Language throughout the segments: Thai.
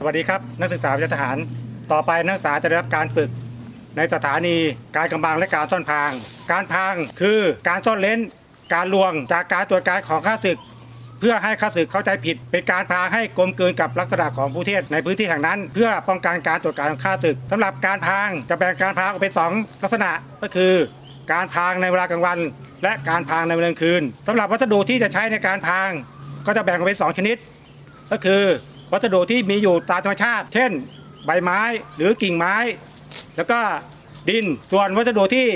สวัสดีครับ นักศึกษาวิชาทหาร ต่อไปนักศึกษาจะได้รับการฝึก ในสถานีการกำบังและการซ่อนพาง การพางคือการซ่อนเลนการลวงจากการตรวจการของข้าศึก เพื่อให้ข้าศึกเข้าใจผิด เป็นการพางให้กลมกลืนกับลักษณะของผู้เทศในพื้นที่แห่งนั้น เพื่อป้องกันการตรวจการของข้าศึกสำหรับการพางจะแบ่งการพางออกเป็นสองลักษณะก็คือ การพางในเวลากลางวัน และการพางในเวลากลางคืนสำหรับวัสดุที่จะใช้ในการพาง ก็จะแบ่งออกเป็นสองชนิด ก็คือ วัสดุที่มีอยู่ตามธรรมชาติ เช่น ใบไม้หรือกิ่งไม้ แล้วก็ดินส่วนวัสดุที่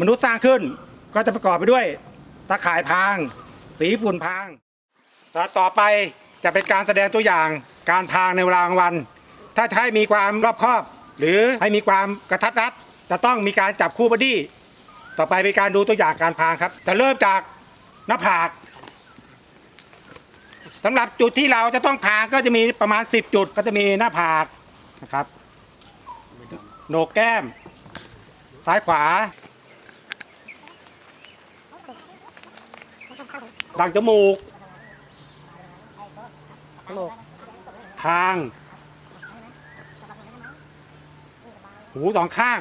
มนุษย์สร้างขึ้น ก็จะประกอบไปด้วยตะข่ายพาง สีฝุ่นพางและต่อไปจะเป็นการแสดงตัวอย่างการพางในเวลากลางวัน ถ้าให้มีความรอบคอบ หรือให้มีความกระทัดรัดจะต้องมีการจับคู่บอดี้ต่อไปเป็นการดูตัวอย่างการพางครับ จะเริ่มจากหน้าผาก สำหรับจุดที่เราจะต้องพาก็จะมีประมาณ 10 จุดก็จะมีหน้าผากนะครับโหนกแก้ม ซ้ายขวาดังจมูกคางหูสองข้าง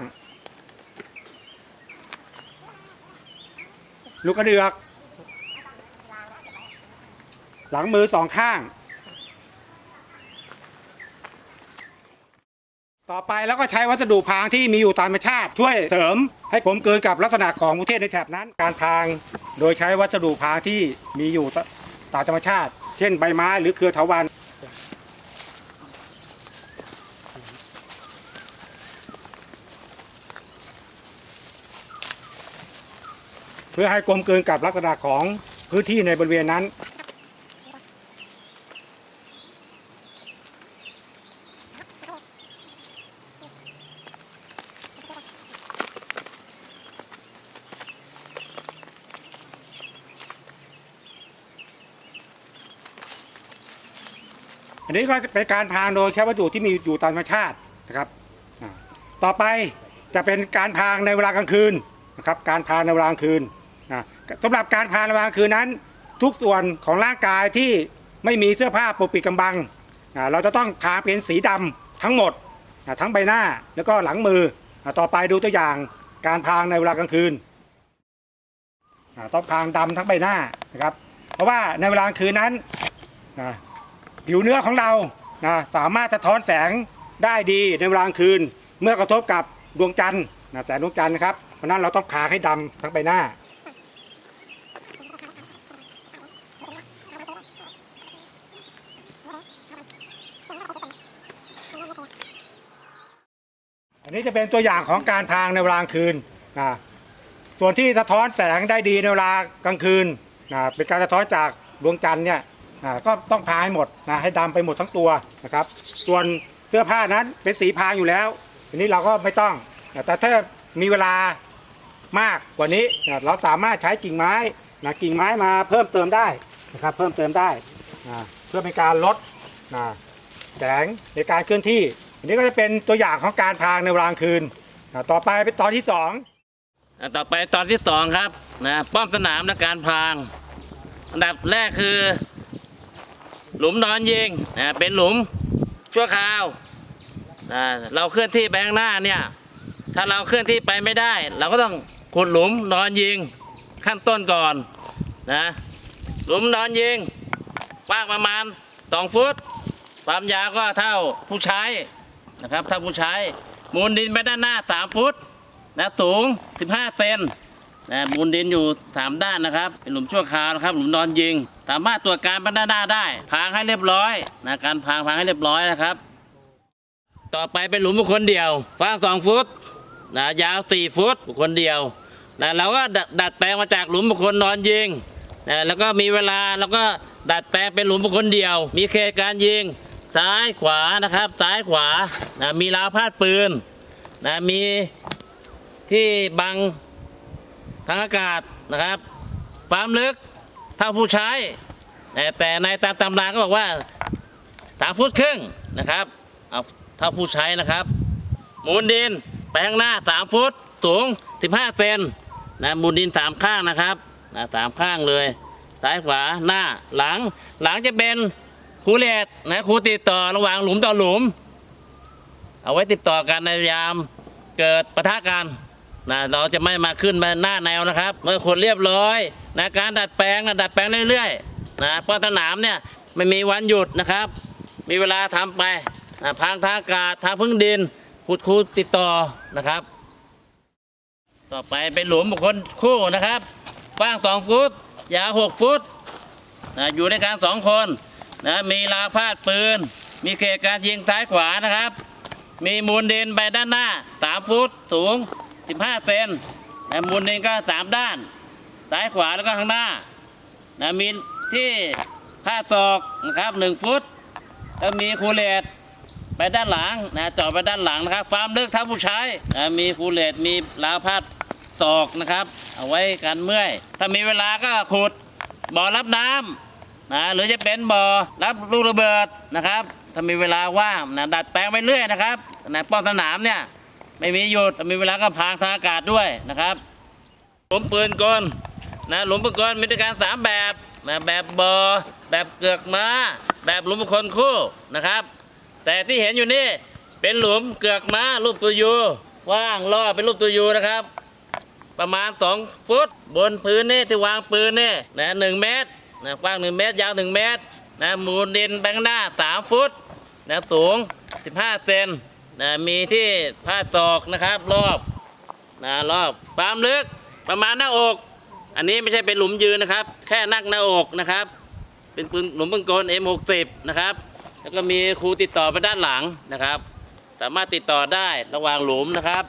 ลูกกระเดือก หลังมือสองข้าง ต่อไปแล้วก็ใช้วัสดุพางที่มีอยู่ตามธรรมชาติ ช่วยเสริมให้กลมกลืนกับลักษณะของประเทศในแถบนั้น การพางโดยใช้วัสดุพางที่มีอยู่ตามธรรมชาติ เช่นใบไม้หรือเครือเถาวัลย์เพื่อให้กลมกลืนกับลักษณะของพื้นที่ในบริเวณนั้น อันนี้ก็เป็นการพรางโดยใช้วัสดุที่มีอยู่ตามธรรมชาตินะครับ ต่อไปจะเป็นการพรางในเวลากลางคืนนะครับ การพรางในเวลากลางคืนอ่าสำหรับการพรางในเวลากลางคืนนั้น ทุกส่วนของร่างกายที่ไม่มีเสื้อผ้าปกปิดกำบังเราจะต้องพรางเป็นสีดำทั้งหมดทั้งใบหน้าแล้วก็หลังมือต่อไปดูตัวอย่างการพรางในเวลากลางคืนต้องพรางดำทั้งใบหน้านะครับ เพราะว่าในเวลากลางคืนนั้น ผิวเนื้อของเรานะสามารถสะท้อนแสงได้ดีในเวลากลางคืน เมื่อกระทบกับดวงจันทร์นะแสงดวงจันทร์นะครับเพราะนั้นเราต้องพาให้ดำทั้งใบหน้า อันนี้จะเป็นตัวอย่างของการพรางในเวลากลางคืนนะส่วนที่สะท้อนแสงได้ดีในเวลากลางคืนนะเป็นการสะท้อนจากดวงจันทร์เนี่ย อ่าก็ต้องพรางให้หมดนะให้ดำไปหมดทั้งตัวนะครับ ส่วนเสื้อผ้านั้นเป็นสีพรางอยู่แล้วทีนี้เราก็ไม่ต้องนะแต่ถ้ามีเวลามากกว่านี้นะเราสามารถใช้กิ่งไม้นะกิ่งไม้มาเพิ่มเติมได้นะครับ เพิ่มเติมได้นะเพื่อเป็นการลดนะแสงในการเคลื่อนที่ อันนี้ก็จะเป็นตัวอย่างของการพรางในเวลากลางคืนนะต่อไปเป็นตอนที่สอง อะต่อไปตอนที่สองครับนะป้อมสนามและการพราง อันดับแรกคือ หลุมนอนยิงนะเป็นหลุมชั่วคราวนะเราเคลื่อนที่ไปข้างหน้าเนี่ยถ้าเราเคลื่อนที่ไปไม่ได้ เราก็ต้องขุดหลุมนอนยิงขั้นต้นก่อนนะหลุมนอนยิงกว้างประมาณสองฟุตความยาวก็เท่าผู้ใช้นะครับเท่าผู้ใช้มูลดินไปด้านหน้าสามฟุตนะสูง 15 เซน นะมูลดินอยู่ 3 ด้านนะครับ เป็นหลุมชั่วคราวนะครับ หลุมนอนยิง สามารถตรวจการบรรณาหน้าได้ พางให้เรียบร้อยนะการพางพางให้เรียบร้อยนะครับ ต่อไปเป็นหลุมบุคคลเดียวกว้าง 2 ฟุตนะยาว 4 ฟุต บุคคลเดียวนะเราก็ดัดแปลงมาจากหลุมบุคคลนอนยิงนะแล้วก็มีเวลาแล้วก็ดัดแปลงเป็นหลุมบุคคลเดียว มีเขตการยิงซ้ายขวานะครับ ซ้ายขวานะมีราวพาดปืนนะมีที่บังางอากาศนะครับ ความลึกเท่าผู้ใช้แต่แต่ในตามตำราก็บอกว่าสามฟุตครึ่งนะครับเอาเท่าผู้ใช้นะครับ มูลดินไปข้างหน้าสามฟุตสูง15เซนนะมูลดินสามข้างนะครับนะสามข้างเลย ซ้ายขวาหน้าหลัง หลังจะเป็นคูเลตนะคูติดต่อระหว่างหลุมต่อหลุม เอาไว้ติดต่อกันในยามเกิดปะทะกัน นะเราจะไม่มาขึ้นมาหน้าแนวนะครับเมื่อขุดเรียบร้อยนะการดัดแปลงนะดัดแปลงเรื่อยๆนะเพราะสนามเนี่ยไม่มีวันหยุดนะครับ มีเวลาทำไปนะพังทางอากาศทางพึ่งดินขุดคูติดต่อนะครับ ต่อไปเป็นหลุมบุคคลคู่นะครับกว้างสองฟุต ยาวหกฟุตนะอยู่ในการสองคนนะมีราพาดปืน มีเขตการยิงซ้ายขวานะครับ มีมูลดินไปด้านหน้าสามฟุตสูง 15 เซนนะมูลดินก็สามด้าน ซ้ายขวาแล้วก็ข้างหน้านะมีที่ผ้าตอกนะครับหนึ่งฟุต แล้วมีคูเลตไปด้านหลังนะจาะไปด้านหลังนะครับความลึกเท่าผู้ใช้นะมีคูเลตมีราวพาดตอกนะครับ เอาไว้กันเมื่อย ถ้ามีเวลาก็ขุดบ่อรับน้ำนะหรือจะเป็นบ่อรับลูกระเบิดนะครับ ถ้ามีเวลาว่างนะดัดแปลงไปเรื่อยนะครับนะป้อมสนามเนี่ย ไม่มีหยุดถ้ามีเวลาก็พางทางอากาศด้วยนะครับหลุมปืนกลนะหลุมปืนกลมีด้วยกันสามแบบนะแบบบอแบบเกือกม้า แบบหลุมคคลคู่นะครับ แต่ที่เห็นอยู่นี่เป็นหลุมเกือกม้ารูปตัวยูว่างล่อเป็นรูปตัวยูนะครับ ประมาณ 2 ฟุต บนพื้นนี่ที่วางปืนนี่นะหนึ่งเมตรนะกว้าง1เมตรยาว1เมตรนะมูลดินแบงหน้า 3 ฟุตนะสูง 15 เซน นะมีที่ผ้าตอกนะครับ รอบนะรอบความลึกประมาณหน้าอก อันนี้ไม่ใช่เป็นหลุมยืนนะครับ แค่นั่งหน้าอกนะครับ เป็นปืนหลุมปืนกล M60 นะครับ แล้วก็มีครูติดต่อไปด้านหลังนะครับ สามารถติดต่อได้ระหว่างหลุมนะครับ